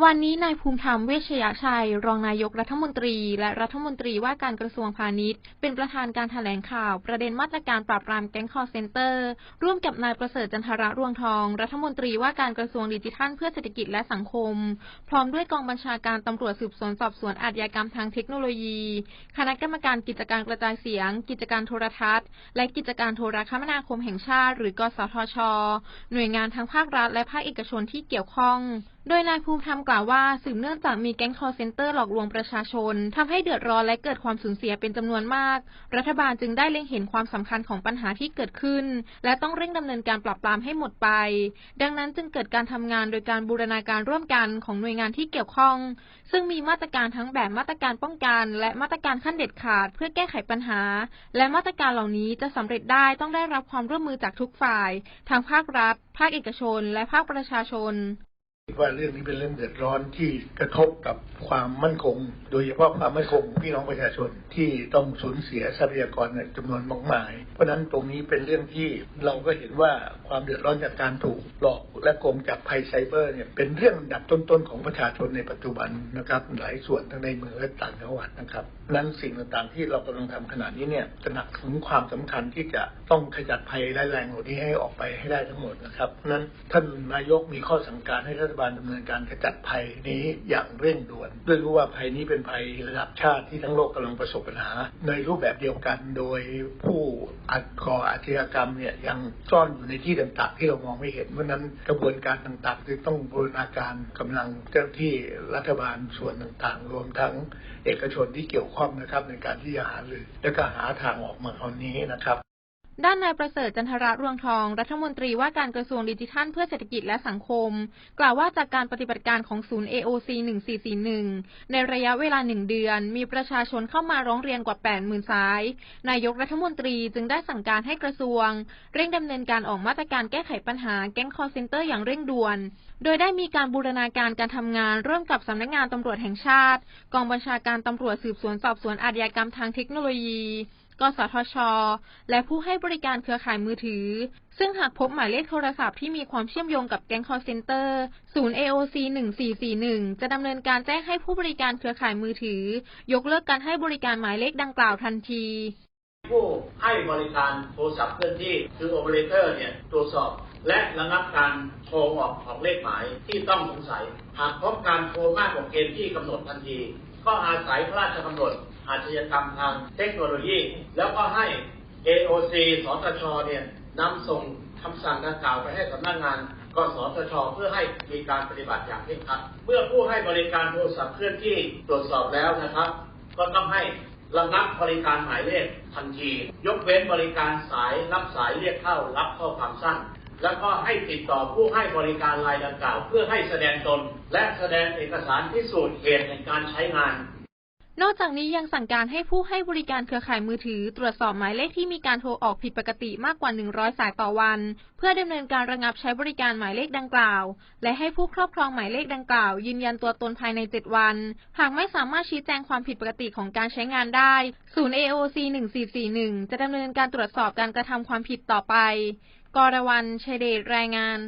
วันนี้นายภูมิธรรมเวชยชัย รองนายกรัฐมนตรี และรัฐมนตรีว่าการกระทรวงพาณิชย์ เป็นประธานการแถลงข่าว ประเด็นมาตรการปราบปรามแก๊งคอร์เซนเตอร์ ร่วมกับนายประเสริฐจันทระรวงทอง รัฐมนตรีว่าการกระทรวงดิจิทัลเพื่อเศรษฐกิจและสังคม พร้อมด้วยกองบัญชาการตำรวจสืบสวนสอบสวนอาชญากรรมทางเทคโนโลยี คณะกรรมการกิจการกระจายเสียง กิจการโทรทัศน์ และกิจการโทรคมนาคมแห่งชาติ หรือกสทช หน่วยงานทั้งภาครัฐและภาคเอกชนที่เกี่ยวข้อง โดยนายภูมิธรรมกล่าวว่าสืบเนื่องจากมีแก๊งคอร์เซนเตอร์หลอกลวงประชาชนทำให้เดือดร้อนและเกิดความสูญเสียเป็นจำนวนมาก รัฐบาลจึงได้เล็งเห็นความสำคัญของปัญหาที่เกิดขึ้น และต้องเร่งดำเนินการปราบปรามให้หมดไป ดังนั้นจึงเกิดการทำงานโดยการบูรณาการร่วมกันของหน่วยงานที่เกี่ยวข้อง ซึ่งมีมาตรการทั้งแบบมาตรการป้องกัน และมาตรการขั้นเด็ดขาด เพื่อแก้ไขปัญหา และมาตรการเหล่านี้จะสำเร็จได้ต้องได้รับความร่วมมือจากทุกฝ่ายทั้งภาครัฐ ภาคเอกชน และภาคประชาชน ว่าเรื่องนี้เป็นเรื่องเดือดร้อนที่กระทบกับความมั่นคง โดยเฉพาะความมั่นคงพี่น้องประชาชนที่ต้องสูญเสียทรัพยากรจำนวนมากมาย เพราะฉะนั้นตรงนี้เป็นเรื่องที่เราก็เห็นว่าความเดือดร้อนจากการถูกหลอกและโกงจากภัยไซเบอร์เนี่ยเป็นเรื่องอันดับต้นๆของประชาชนในปัจจุบันนะครับหลายส่วนทั้งในเมืองและต่างจังหวัดนะครับนั้นสิ่งต่างๆที่เรากำลังทำขณะนี้เนี่ยตระหนักถึงความสำคัญที่จะต้องขจัดภัยร้ายแรงเหล่านี้ให้ออกไปให้ได้ทั้งหมดนะครับนั้นท่านนายกมีข้อสั่งการให้รัฐบาลดำเนินการขจัดภัยนี้อย่างเร่งด่วนด้วยรู้ว่าภัยนี้เป็นภัยระดับชาติที่ทั้งโลกกำลังประสบปัญหา ในรูปแบบเดียวกันโดยผู้อัดก่ออาชญากรรมเนี่ยยังซ่อนอยู่ในที่ต่างๆ ที่เรามองไม่เห็นเพราะนั้นกระบวนการต่างๆจึงต้องบูรณาการกำลังเจ้าที่รัฐบาลส่วนต่างๆ รวมทั้งเอกชนที่เกี่ยวข้องนะครับในการที่จะหารือและก็หาทางออกมาคราวนี้นะครับ ด้านนายประเสริฐจันทระรวงทอง รัฐมนตรีว่าการกระทรวงดิจิทัลเพื่อเศรษฐกิจและสังคม กล่าวว่าจากการปฏิบัติการของศูนย์ AOC 1441 ในระยะเวลาหนึ่งเดือน มีประชาชนเข้ามาร้องเรียนกว่า 80,000 สาย นายกรัฐมนตรีจึงได้สั่งการให้กระทรวง เร่งดำเนินการออกมาตรการแก้ไขปัญหาแก๊งคอร์เซนเตอร์อย่างเร่งด่วน โดยได้มีการบูรณาการการทำงานร่วมกับสำนักงานตำรวจแห่งชาติ กองบัญชาการตำรวจสืบสวนสอบสวนอาชญากรรมทางเทคโนโลยีกสทช และผู้ให้บริการเครือข่ายมือถือ ซึ่งหากพบหมายเลขโทรศัพท์ที่มีความเชื่อมโยงกับแก๊งคอร์เซนเตอร์ศูนย์ AOC 1441 จะดำเนินการแจ้งให้ผู้บริการเครือข่ายมือถือ ยกเลิกการให้บริการหมายเลขดังกล่าวทันทีผู้ให้บริการโทรศัพท์เคลื่อนที่คือโอเปอเรเตอร์เนี่ยตรวจสอบ และระงับการโทรออกของเลขหมายที่ต้องสงสัย หากพบการโทรมากกว่าเกณฑ์ที่กำหนดทันที ก็อาศัยพระราชกำหนดอาชญากรรมทางเทคโนโลยี แล้วก็ให้ AOC สตชเนี่ยนำส่งคำสั่งดังกล่าวไปให้สำนักงานกสทช เพื่อให้มีการปฏิบัติอย่างเคร่งครัด เมื่อผู้ให้บริการโทรศัพท์เคลื่อนที่ตรวจสอบแล้วนะครับ ก็ต้องให้ระงับบริการหมายเลขทันที ยกเว้นบริการสายรับสายเรียกเข้ารับข้อความสั้น แล้วก็ให้ติดต่อผู้ให้บริการรายดังกล่าว เพื่อให้แสดงตน และแสดงเอกสารพิสูจน์เหตุแห่งการใช้งาน นอกจากนี้ยังสั่งการให้ผู้ให้บริการเครือข่ายมือถือ ตรวจสอบหมายเลขที่มีการโทรออกผิดปกติมากกว่า 100 สายต่อวัน เพื่อดำเนินการระงับใช้บริการหมายเลขดังกล่าว และให้ผู้ครอบครองหมายเลขดังกล่าว ยืนยันตัวตนภายใน 7 วัน หากไม่สามารถชี้แจงความผิดปกติของการใช้งานได้ศูนย์ AOC 1441จะดำเนินการตรวจสอบการกระทำความผิดต่อไป กรวรรณชัยเดชรายงาน